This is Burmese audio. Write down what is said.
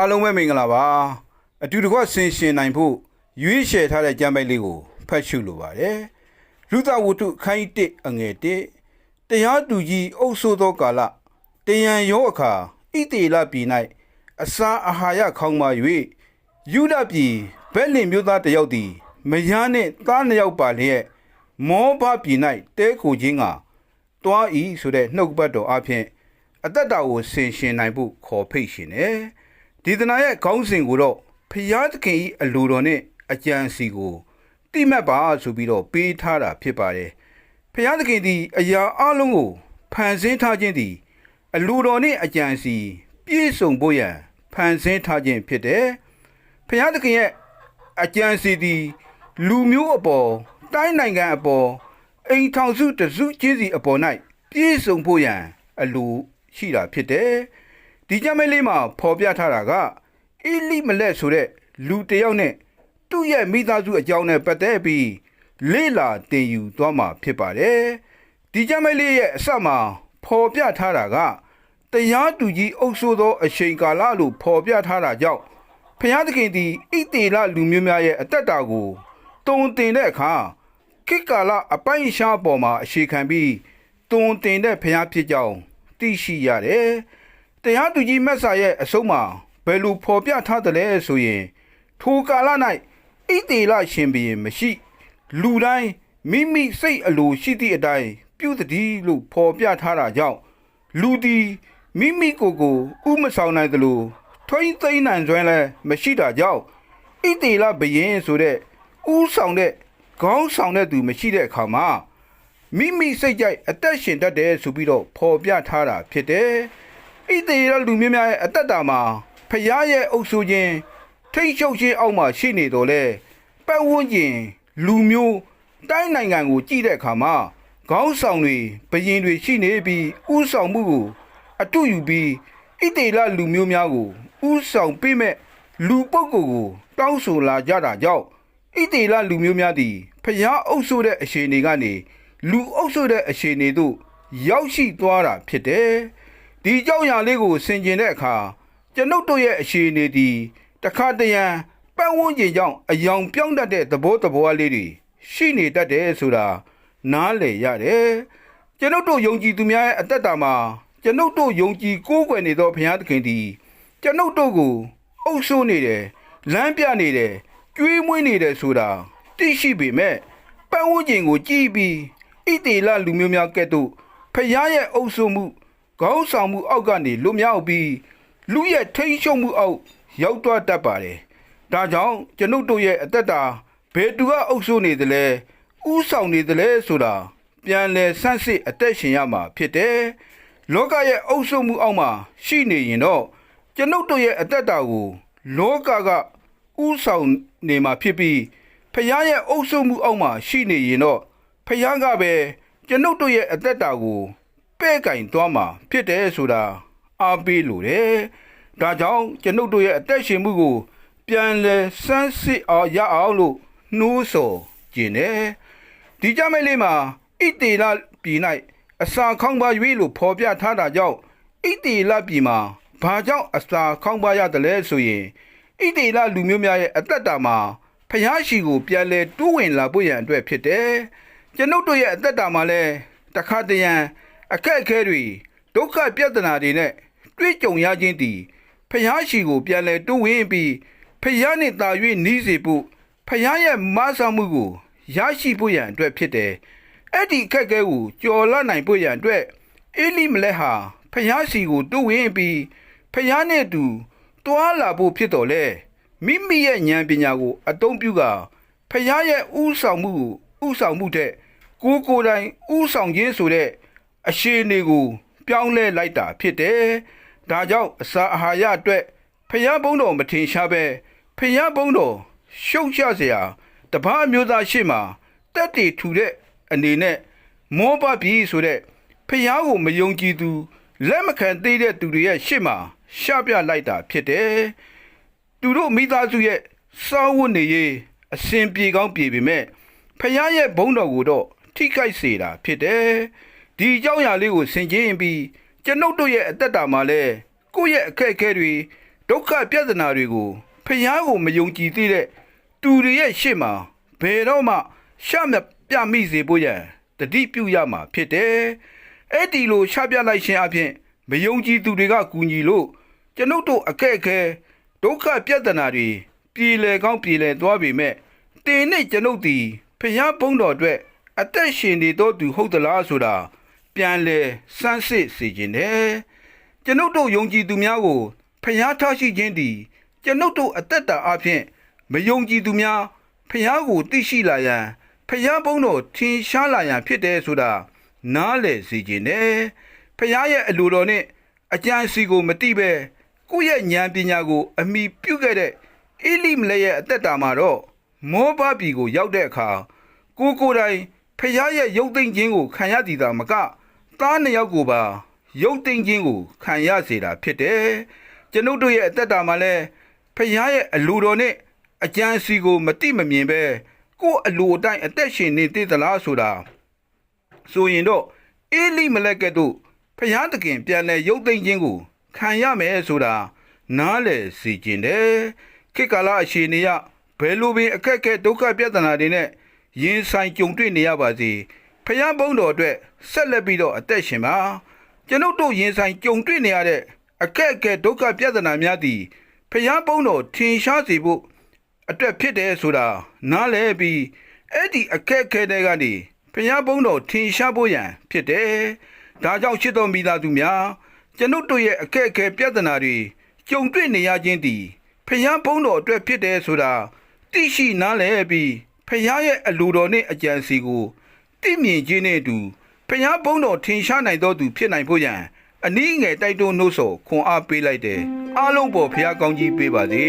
အားလုံးပဲမင်္ဂလာပါအတူတကွဆင်ရှင်နိုင်ဖို့ရွေးချယ်ထားတဲ့ကြမ်းပိုက်လေးကိုဖတ်ရှုလိုပါတယ်လူသဝတ္ထုခိုင်းတစ်အငယ်တစ်တရားသူကြီးအုပ်ဆိုးသောကာလတယံရောအခါဣတေလပြည်၌အစာအာဟာရခေါင်းပါ၍ယူဒပြည်ဘက်လင်မျိုးသားတစ်ယောက်သည်မယားနှင့်သားနှစ်ယောက်ပါလျက်မောဘပြည်၌တဲခိုခြင်းကတွားဤဆိုတဲ့နှုတ်ပတ်တော်အဖျင်အသက်တာကိုဆင်ရှင်နိုင်ဖို့ခေါ်ဖိတ်ရှင်တယ် ဒီသနာရဲ့ခေါင်းစဉ်ကိုတော့ဖျားသခင်ဤအလိုတော်နဲ့အကြံစီကိုတိမှတ်ပါဆိုပြီးတော့ပေးထားတာဖြစ်ပါတယ်ဖျားသခင်သည်အရာအလုံးကိုဖန်ဆင်းထားခြင်းသည်အလိုတော်နဲ့အကြံစီပြည့်စုံဖို့ရန်ဖန်ဆင်းထားခြင်းဖြစ်တယ်ဖျားသခင်ရဲ့အကြံစီသည်လူမျိုးအပေါ်တိုင်းနိုင်ငံအပေါ်အိမ်ထောင်စုတစုချင်းစီအပေါ်၌ပြည့်စုံဖို့ရန်အလိုရှိတာဖြစ်တယ် ဒီကြမ်းမဲလေးမှာဖော်ပြထားတာကအီလိမလက်ဆိုတဲ့လူတစ်ယောက်နဲ့သူ့ရဲ့မိသားစုအကြောင်းနဲ့ပတ်သက်ပြီးလေ့လာတင်ယူသွားမှာဖြစ်ပါတယ်ဒီကြမ်းမဲလေးရဲ့အစမှာဖော်ပြထားတာကတရားသူကြီးအုပ်ဆိုးသောအချိန်ကာလလို့ဖော်ပြထားတာကြောင့်ဖျားသခင်သည်ဣတေလလူမျိုးများရဲ့အသက်တာကိုတုံတင်တဲ့အခါခေတ်ကာလအပိုင်းရှားပေါ်မှာအခြေခံပြီးတုံတင်တဲ့ဖျားဖြစ်ကြောင်းသိရှိရတယ်။ တရားသူကြီးမက်ဆာရဲ့အဆုံးမှာဘယ်လိုဖော်ပြထားသလဲဆိုရင် ထိုကာလ၌ဣတေလရှင်ဘုရင်မရှိ လူတိုင်းမိမိစိတ်အလိုရှိသည့်အတိုင်းပြုသတည်းလို့ဖော်ပြထားတာကြောင့်လူသည်မိမိကိုယ်ကိုဥမဆောင်နိုင်သလိုထွိမ့်သိမ့်နိုင်စွမ်းလည်းမရှိတာကြောင့်ဣတေလဘုရင်ဆိုတဲ့ဥဆောင်တဲ့ခေါင်းဆောင်တဲ့သူမရှိတဲ့အခါမှာမိမိစိတ်ကြိုက်အသက်ရှင်တတ်တယ်ဆိုပြီးတော့ဖော်ပြထားတာဖြစ်တယ်။ ဣသေရလူမျိုးများရဲ့အသက်တာမှာဖျားရဲ့အုပ်စုချင်းထိတ်ချုပ်ခြင်းအောက်မှာရှိနေတော့လေပတ်ဝန်းကျင်လူမျိုးတိုင်းနိုင်ငံကိုကြည့်တဲ့အခါမှာခေါင်းဆောင်တွေဘရင်တွေရှိနေပြီးဥဆောင်မှုကိုအတူယူပြီးဣသေလလူမျိုးများကိုဥဆောင်ပေးမဲ့လူပုဂ္ဂိုလ်ကိုတောင်းဆိုလာကြတာကြောင့်ဣတေလလူမျိုးများသည်ဖျားအုပ်ဆိုတဲ့အခြေအနေကနေလူအုပ်ဆိုတဲ့အခြေအနေသို့ရောက်ရှိသွားတာဖြစ်တယ်။ ဒီကြောင့်ညာလေးကိုဆင်ကျင်တဲ့အခါကျွန်ုပ်တို့ရဲ့အခြေအနေသည်တခါတရံပတ်ဝန်းကျင်ကြောင့်အယောင်ပြောင်းတတ်တဲ့သဘောသဘောလေးတွေရှိနေတတ်တယ်ဆိုတာနားလည်ရတယ်။ကျွန်ုပ်တို့ယုံကြည်သူများရဲ့အသက်တာမှာကျွန်ုပ်တို့ယုံကြည်ကိုးကွယ်နေသောဘုရားသခင်သည်ကျွန်ုပ်တို့ကိုအုပ်ဆိုးနေတယ်လမ်းပြနေတယ်ကျွေးမွေးနေတယ်ဆိုတာသိရှိပေမဲ့ပတ်ဝန်းကျင်ကိုကြည့်ပြီးဣတေလလူမျိုးများကဲ့သို့ဖျားရဲ့အုပ်စုမှု ခေါင်းဆောင်မှုအောက်ကနေလွတ်မြောက်ပြီးလူရဲ့ထိန်းချုပ်မှုအောက်ရောက်သွားတတ်ပါတယ်။ဒါကြောင့်ကျွန်ုပ်တို့ရဲ့အသက်တာဘယ်သူကအုပ်စုနေသလဲဥဆောင်နေသလဲဆိုတာပြန်လည်ဆန်းစစ်အသက်ရှင်ရမှာဖြစ်တယ်။လောကရဲ့အုပ်စုမှုအောက်မှာရှိနေရင်တော့ကျွန်ုပ်တို့ရဲ့အသက်တာကိုလောကကဥဆောင်နေမှာဖြစ်ပြီးဖခင်ရဲ့အုပ်စုမှုအောက်မှာရှိနေရင်တော့ဖခင်ကပဲကျွန်ုပ်တို့ရဲ့အသက်တာကို ပဲ့ကင်သွားမှာဖြစ်တယ်ဆိုတာအားပေးလို့တယ်။ဒါကြောင့်ကျွန်ုပ်တို့ရဲ့အသက်ရှင်မှုကို ပြန်လဲစမ်းစစ်အောင်ရအောင်လို့နှိုးဆော်ကျင်တယ်။ဒီကြမ်းမဲ့လေးမှာဣတေလပြည်၌အစာခေါင်းပါ၍လို့ဖော်ပြထားတာကြောင့်ဣတေလပြည်မှာဘာကြောင့်အစာခေါင်းပါရတယ်လဲဆိုရင်ဣတေလလူမျိုးများရဲ့အသက်တာမှာဖျားရှိကိုပြန်လဲတိုးဝင်လာဖို့ရန်အတွက်ဖြစ်တယ်။ကျွန်ုပ်တို့ရဲ့အသက်တာမှာလည်းတခါတရံ အခက်အခဲတွေဒုက္ခပြဿနာတွေနဲ့တွေ့ကြုံရခြင်းတည်ဖျားရှိကိုပြန်လဲတိုးဝင်ပြီးဖျားနဲ့တာ၍နီးစေဖို့ဖျားရဲ့မဆာမှုကိုရရှိဖို့ရန်အတွက်ဖြစ်တယ်။အဲ့ဒီအခက်အခဲကိုကျော်လွှတ်နိုင်ဖို့ရန်အတွက်အေလိမလက်ဟာဖျားရှိကိုတိုးဝင်ပြီးဖျားနဲ့အတူတွာလာဖို့ဖြစ်တော်လဲမိမိရဲ့ဉာဏ်ပညာကို အသုံးပြုကာဖျားရဲ့ဥဆောင်မှုကိုဥဆောင်မှုတဲ့ကိုယ်ကိုယ်တိုင်ဥဆောင်ခြင်းဆိုတဲ့ အရှိနေကို ပြောင်းလဲလိုက်တာဖြစ်တယ်။ဒါကြောင့်အစာအာဟာရအတွက်ဖျားဘုံတော်မထင်ရှားပဲဖျားဘုံတော်ရှုပ်ရှားစရာတပားမျိုးသားရှိမှတက်တည်ထူတဲ့အနေနဲ့မောပပြီဆိုတဲ့ဖျားကိုမယုံကြည်သူလက်မခံသေးတဲ့သူတွေရဲ့ရှေ့မှာရှပြလိုက်တာဖြစ်တယ်။သူတို့မိသားစုရဲ့စောင်းဝတ်နေရေးအစဉ်ပြေကောင်းပြေပေမဲ့ဖခင်ရဲ့ဘုန်းတော်ကိုတော့ထိခိုက်စေတာဖြစ်တယ်။ ဒီအကြောင်းအရာလေးကိုဆင်ခြင်ပြီးကျွန်ုပ်တို့ရဲ့အသက်တာမှာလဲကိုယ့်ရဲ့အခက်အခဲတွေဒုက္ခပြဿနာတွေကိုဖျားကိုမယုံကြည်သေးတဲ့သူတွေရဲ့ရှေ့မှာဘယ်တော့မှရှမပြမိစေဖို့ရန်တတိပြုရမှာဖြစ်တယ်။အဲ့ဒီလိုရှပြလိုက်ခြင်းအပြင်မယုံကြည်သူတွေကကူညီလို့ကျွန်ုပ်တို့အခက်အခဲဒုက္ခပြဿနာတွေပြည်လေကောင်းပြည်လေသွားပြီမဲ့တင်နဲ့ကျွန်ုပ်ဒီဖျားဘုံတော်အတွက်အသက်ရှင်နေတော့သူဟုတ်သလားဆိုတာ ပြန်လေစမ်းစစ်စေခြင်းတယ်။ကျွန်ုပ်တို့ယုံကြည်သူများကိုဖျားထားရှိခြင်းသည်ကျွန်ုပ်တို့အသက်တာအဖြစ်မယုံကြည်သူများဖျားကိုသိရှိလာရန်ဖျားဘုံတော်ထင်ရှားလာရန်ဖြစ်တယ်ဆိုတာနားလည်စေခြင်းနဲ့ဖျားရဲ့အလိုတော်နဲ့အကြံစီကိုမတိပဲကိုယ့်ရဲ့ဉာဏ်ပညာကို အမိပြုတ်ခဲ့တဲ့အေလိမလက်ရဲ့အသက်တာမှာတော့မောဘပြည်ကိုရောက်တဲ့အခါကိုကိုယ်တိုင်ဖျားရဲ့ရုပ်သိမ်းခြင်းကိုခံရသည်သာမက သားနှစ်ယောက်ကိုပါရုပ်သိမ်းခြင်းကိုခံရစေတာဖြစ်တယ်။ကျွန်ုပ်တို့ရဲ့အသက်တာမှာလည်းဖခင်ရဲ့အလိုတော်နဲ့အကြံစီကိုမတိမမြင်ပဲကိုယ့်အလိုအတိုင်းအသက်ရှင်နေသေးသလားဆိုတာဆိုရင်တော့အေလိမလက်ကဲ့သို့ဖခင်တခင်ပြန်လဲရုပ်သိမ်းခြင်းကိုခံရမယ်ဆိုတာနားလည်စီခြင်းတယ်။ခေတ်ကာလအချိန်နေရဘယ်လိုပင်အခက်အခဲဒုက္ခပြဿနာတွေနဲ့ရင်ဆိုင်ကြုံတွေ့နေရပါစေ။ ဖခင်ဘုန်းတော်အတွက်ဆက်လက်ပြီးတော့အသက်ရှင်ပါကျွန်ုပ်တို့ရင်ဆိုင်ကြုံတွေ့နေရတဲ့အခက်အခဲဒုက္ခပြဿနာများသည်ဖခင်ဘုန်းတော်ထင်ရှားစေဖို့အတွက်ဖြစ်တယ်ဆိုတာနားလည်ပြီးအဲ့ဒီအခက်အခဲတွေကနေဖခင်ဘုန်းတော်ထင်ရှားဖို့ရန်ဖြစ်တယ်ဒါကြောင့်ရှိတော်မိသားစုများကျွန်ုပ်တို့ရဲ့အခက်အခဲပြဿနာတွေကြုံတွေ့နေရခြင်းသည်ဖခင်ဘုန်းတော်အတွက်ဖြစ်တယ်ဆိုတာသိရှိနားလည်ပြီးဖခင်ရဲ့အလိုတော်နဲ့အကြံစီကို တိမြင်ခြင်းနဲ့အတူဖျားဘုံတော်ထင်ရှားနိုင်သောသူဖြစ်နိုင်ဖို့ရန်အနည်းငယ်တိုက်တွန်းနှုတ်ဆော်ခွန်အားပေးလိုက်တယ်အားလုံးပေါ်ဖျားကောင်းကြီးပေးပါစေ